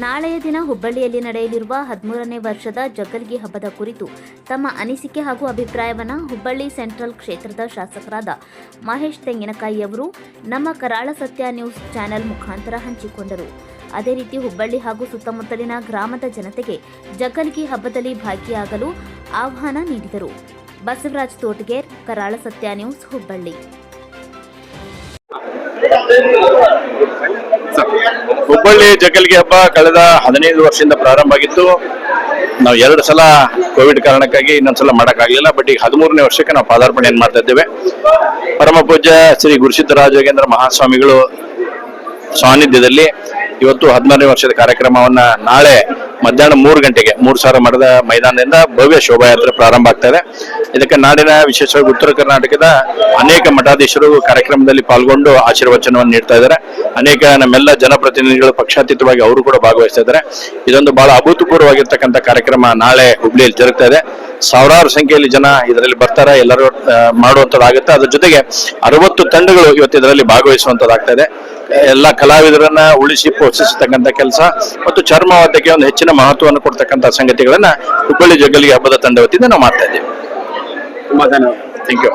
ನಾಳೆಯ ದಿನ ಹುಬ್ಬಳ್ಳಿಯಲ್ಲಿ ನಡೆಯಲಿರುವ ಹದಿಮೂರನೇ ವರ್ಷದ ಜಗ್ಗಲ್ಗಿ ಹಬ್ಬದ ಕುರಿತು ತಮ್ಮ ಅನಿಸಿಕೆ ಹಾಗೂ ಅಭಿಪ್ರಾಯವನ್ನು ಹುಬ್ಬಳ್ಳಿ ಸೆಂಟ್ರಲ್ ಕ್ಷೇತ್ರದ ಶಾಸಕರಾದ ಮಹೇಶ್ ತೆಂಗಿನಕಾಯಿ ಅವರು ನಮ್ಮ ಕರಾಳ ಸತ್ಯ ನ್ಯೂಸ್ ಚಾನೆಲ್ ಮುಖಾಂತರ ಹಂಚಿಕೊಂಡರು. ಅದೇ ರೀತಿ ಹುಬ್ಬಳ್ಳಿ ಹಾಗೂ ಸುತ್ತಮುತ್ತಲಿನ ಗ್ರಾಮದ ಜನತೆಗೆ ಜಗ್ಗಲ್ಗಿ ಹಬ್ಬದಲ್ಲಿ ಭಾಗಿಯಾಗಲು ಆಹ್ವಾನ ನೀಡಿದರು. ಬಸವರಾಜ್ ತೋಟಗೇರ್, ಕರಾಳ ಸತ್ಯ ನ್ಯೂಸ್ ಹುಬ್ಬಳ್ಳಿ. ಹುಬ್ಬಳ್ಳಿ ಜಗಲ್ಗೆ ಹಬ್ಬ ಕಳೆದ ಹದಿನೈದು ವರ್ಷದಿಂದ ಪ್ರಾರಂಭ ಆಗಿತ್ತು. ನಾವು ಎರಡು ಸಲ ಕೋವಿಡ್ ಕಾರಣಕ್ಕಾಗಿ ಇನ್ನೊಂದ್ಸಲ ಮಾಡೋಕ್ಕಾಗಲಿಲ್ಲ, ಬಟ್ ಈಗ ಹದಿಮೂರನೇ ವರ್ಷಕ್ಕೆ ನಾವು ಪಾದಾರ್ಪಣೆಯನ್ನು ಮಾಡ್ತಾ ಇದ್ದೇವೆ. ಪರಮ ಪೂಜ್ಯ ಶ್ರೀ ಗುರುಸಿದ್ಧರಾಜ ಯೋಗೇಂದ್ರ ಮಹಾಸ್ವಾಮಿಗಳು ಸಾನ್ನಿಧ್ಯದಲ್ಲಿ ಇವತ್ತು ಹದಿನಾರನೇ ವರ್ಷದ ಕಾರ್ಯಕ್ರಮವನ್ನ ನಾಳೆ ಮಧ್ಯಾಹ್ನ ಮೂರು ಗಂಟೆಗೆ, ಮೂರು ಸಾವಿರ ಮಠದ ಮೈದಾನದಿಂದ ಭವ್ಯ ಶೋಭಾಯಾತ್ರೆ ಪ್ರಾರಂಭ ಆಗ್ತಾ ಇದೆ. ಇದಕ್ಕೆ ನಾಡಿನ ವಿಶೇಷವಾಗಿ ಉತ್ತರ ಕರ್ನಾಟಕದ ಅನೇಕ ಮಠಾಧೀಶರು ಕಾರ್ಯಕ್ರಮದಲ್ಲಿ ಪಾಲ್ಗೊಂಡು ಆಶೀರ್ವಚನವನ್ನು ನೀಡ್ತಾ ಇದ್ದಾರೆ. ಅನೇಕ ನಮ್ಮೆಲ್ಲ ಜನಪ್ರತಿನಿಧಿಗಳು ಪಕ್ಷಾತೀತವಾಗಿ ಅವರು ಕೂಡ ಭಾಗವಹಿಸ್ತಾ ಇದ್ದಾರೆ. ಇದೊಂದು ಬಹಳ ಅಭೂತಪೂರ್ವವಾಗಿರ್ತಕ್ಕಂಥ ಕಾರ್ಯಕ್ರಮ ನಾಳೆ ಹುಬ್ಳಿಯಲ್ಲಿ ಜರುಗ್ತಾ ಇದೆ. ಸಾವಿರಾರು ಸಂಖ್ಯೆಯಲ್ಲಿ ಜನ ಇದರಲ್ಲಿ ಬರ್ತಾರೆ. ಎಲ್ಲರೂ ಮಾಡುವಂಥದ್ದಾಗುತ್ತೆ. ಅದ್ರ ಜೊತೆಗೆ ಅರವತ್ತು ತಂಡಗಳು ಇವತ್ತು ಇದರಲ್ಲಿ ಭಾಗವಹಿಸುವಂತದ್ದಾಗ್ತಾ ಇದೆ. ಎಲ್ಲ ಕಲಾವಿದರನ್ನ ಉಳಿಸಿ ಪೋಷಿಸತಕ್ಕಂಥ ಕೆಲಸ ಮತ್ತು ಚರ್ಮವಾದ್ಯಕ್ಕೆ ಒಂದು ಹೆಚ್ಚಿನ ಮಹತ್ವವನ್ನು ಕೊಡ್ತಕ್ಕಂಥ ಸಂಗತಿಗಳನ್ನ ಹುಬ್ಬಳ್ಳಿ ಜಗ್ಗಲಿಗೆ ಹಬ್ಬದ ತಂಡ ವತಿಯಿಂದ ನಾವು ಮಾಡ್ತಾ ಇದ್ದೀವಿ. ತುಂಬಾ ಧನ್ಯವಾದ. Thank you